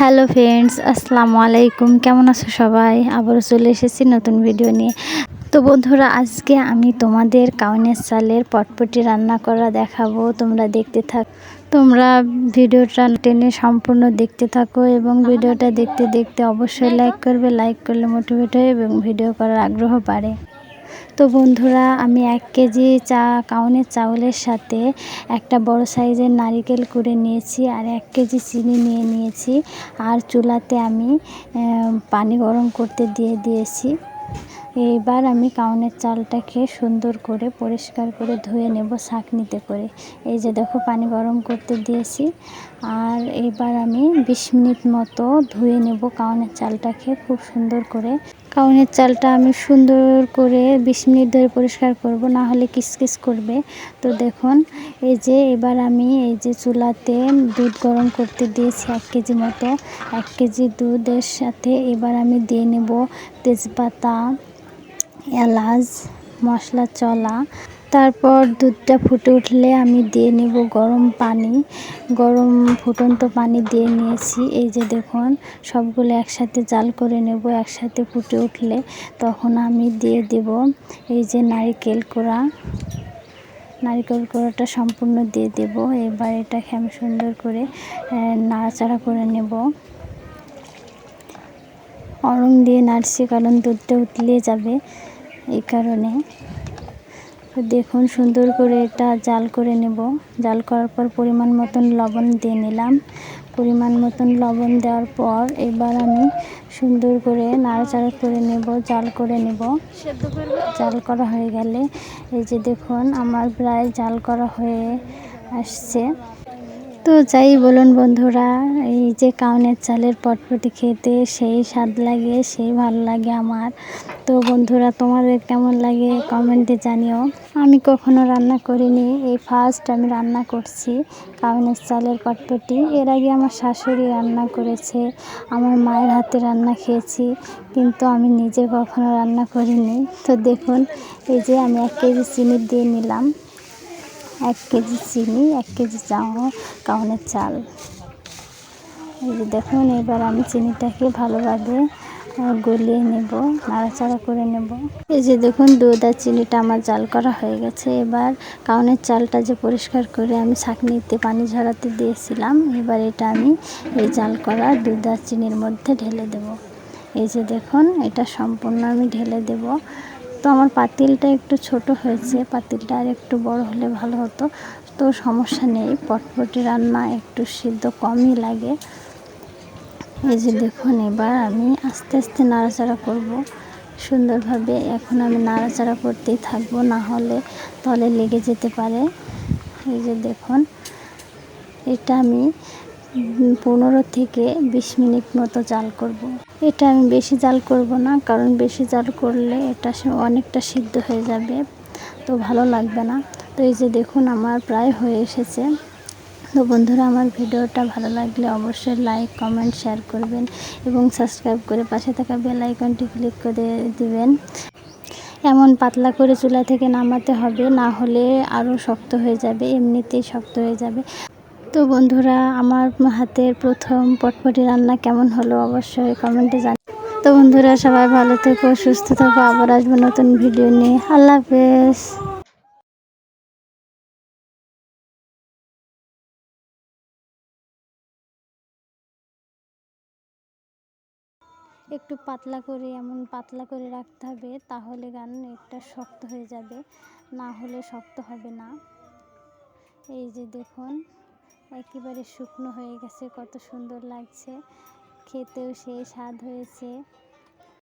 Hello friends, আসসালামু আলাইকুম। কেমন আছো সবাই? আবারও চলে এসেছি নতুন ভিডিও নিয়ে। তো বন্ধুরা, আজকে আমি তোমাদের কাউনের চালের পটপটি রান্না করা দেখাবো। তোমরা দেখতে থাক, তোমরা ভিডিওটা টেনে সম্পূর্ণ দেখতে থাকো এবং ভিডিওটা দেখতে দেখতে অবশ্যই লাইক করবে। লাইক করলে মোটিভেট হয় এবং ভিডিও করার আগ্রহ বাড়ে। তো বন্ধুরা, আমি এক কেজি চা, কাউনের চাউলের সাথে একটা বড় সাইজের নারিকেল করে নিয়েছি আর এক কেজি চিনি নিয়ে নিয়েছি। আর চুলাতে আমি পানি গরম করতে দিয়ে দিয়েছি। এইবার আমি কাউনের চালটাকে সুন্দর করে, পরিষ্কার করে ধুয়ে নেব ছাঁকনিতে করে। এই যে দেখো, পানি গরম করতে দিয়েছি। আর এবার আমি বিশ মিনিট মতো ধুয়ে নেব কাউনের চালটাকে খুব সুন্দর করে। কাউনের চালটা আমি সুন্দর করে বিশ মিনিট ধরে পরিষ্কার করব, না হলে কিসকিস করবে। তো দেখুন, এই যে এবার আমি এই যে চুলাতে দুধ গরম করতে দিয়েছি এক কেজি মতো। এক কেজি দুধের সাথে এবার আমি দিয়ে নেব তেজপাতা এলাচ, মশলা, চলা। তারপর দুধটা ফুটে উঠলে আমি দিয়ে নেব গরম পানি। গরম ফুটন্ত পানি দিয়ে নিয়েছি। এই যে দেখুন, সবগুলো একসাথে জাল করে নেব, একসাথে ফুটে উঠলে। তখন আমি দিয়ে দেব এই যে নারিকেল কোড়া। নারিকেল কোড়াটা সম্পূর্ণ দিয়ে দেব। এবার এটাকে আমি সুন্দর করে নাড়াচাড়া করে নেব। অরং দিয়ে নাড়ছি, কারণ দুধটা উতলে যাবে এই কারণে। দেখুন, সুন্দর করে এটা জাল করে নেব। জাল করার পর পরিমাণ মতন লবণ দিয়ে নিলাম। পরিমাণ মতন লবণ দেওয়ার পর এবার আমি সুন্দর করে নাড়াচাড়া করে নেব, জাল করে নেব। জাল করা হয়ে গেলে, এই যে দেখুন, আমার প্রায় জাল করা হয়ে আসছে। তো যাই বলুন বন্ধুরা, এই যে কাউনের চালের পটপটি খেতে সেই স্বাদ লাগে, সেই ভালো লাগে আমার। তো বন্ধুরা, তোমাদের কেমন লাগে কমেন্টে জানিও। আমি কখনো রান্না করিনি, এই ফার্স্ট আমি রান্না করছি কাউনের চালের পটপটি। এর আগে আমার শাশুড়ি রান্না করেছে, আমার মায়ের হাতে রান্না খেয়েছি, কিন্তু আমি নিজে কখনো রান্না করিনি। তো দেখুন, এই যে আমি এক কেজি চিনি দিয়ে নিলাম। এক কেজি চিনি, এক কেজি চাও কাউনের চাল। এই যে দেখুন, এবার আমি চিনিটাকে ভালোভাবে গলিয়ে নেব, নাড়াচাড়া করে নেব। এই যে দেখুন, দুধ আর চিনিটা আমার জাল করা হয়ে গেছে। এবার কাউনের চালটা যে পরিষ্কার করে আমি ছাঁকনিতে পানি ঝরাতে দিয়েছিলাম, এবার এটা আমি এই জাল করা দুধ আর চিনির মধ্যে ঢেলে দেব। এই যে দেখুন, এটা সম্পূর্ণ আমি ঢেলে দেব। তো আমার পাতিলটা একটু ছোট হয়েছে পাতিলটা আর একটু বড় হলে ভালো হতো। তো সমস্যা নেই পটপটি রান্না একটু সিদ্ধ কমই লাগে। এই যে দেখুন এবার আমি আস্তে আস্তে নাড়াচাড়া করব। সুন্দরভাবে এখন আমি নাড়াচাড়া করতেই থাকব না হলে তলে লেগে যেতে পারে। এই যে দেখুন এটা আমি পনেরো থেকে বিশ মিনিট মতো জাল করব। এটা আমি বেশি জাল করব না, কারণ বেশি জাল করলে এটা অনেকটা সিদ্ধ হয়ে যাবে, তো ভালো লাগবে না। তো এই যে দেখুন, আমার প্রায় হয়ে এসেছে। তো বন্ধুরা, আমার ভিডিওটা ভালো লাগলে অবশ্যই লাইক কমেন্ট শেয়ার করবেন এবং সাবস্ক্রাইব করে পাশে থাকা বেল আইকনটি ক্লিক করে দিবেন। এমন পাতলা করে চুলা থেকে নামাতে হবে, না হলে আরও শক্ত হয়ে যাবে, এমনিতেই শক্ত হয়ে যাবে। তো বন্ধুরা, আমার হাতের প্রথম পটপটি রান্না কেমন হলো অবশ্যই কমেন্টে জান। তো বন্ধুরা, সবাই ভালো থেকো, সুস্থ থাকো, আবার আসব নতুন ভিডিও নিয়ে। আল্লাহ হাফেজ। একটু পাতলা করে, এমন পাতলা করে রাখতে হবে, তাহলে গান একটা শক্ত হয়ে যাবে, না হলে শক্ত হবে না। এই যে দেখুন। একেবারে শুকনো হয়ে গেছে কত সুন্দর লাগছে। খেতেও সেই স্বাদ হয়েছে।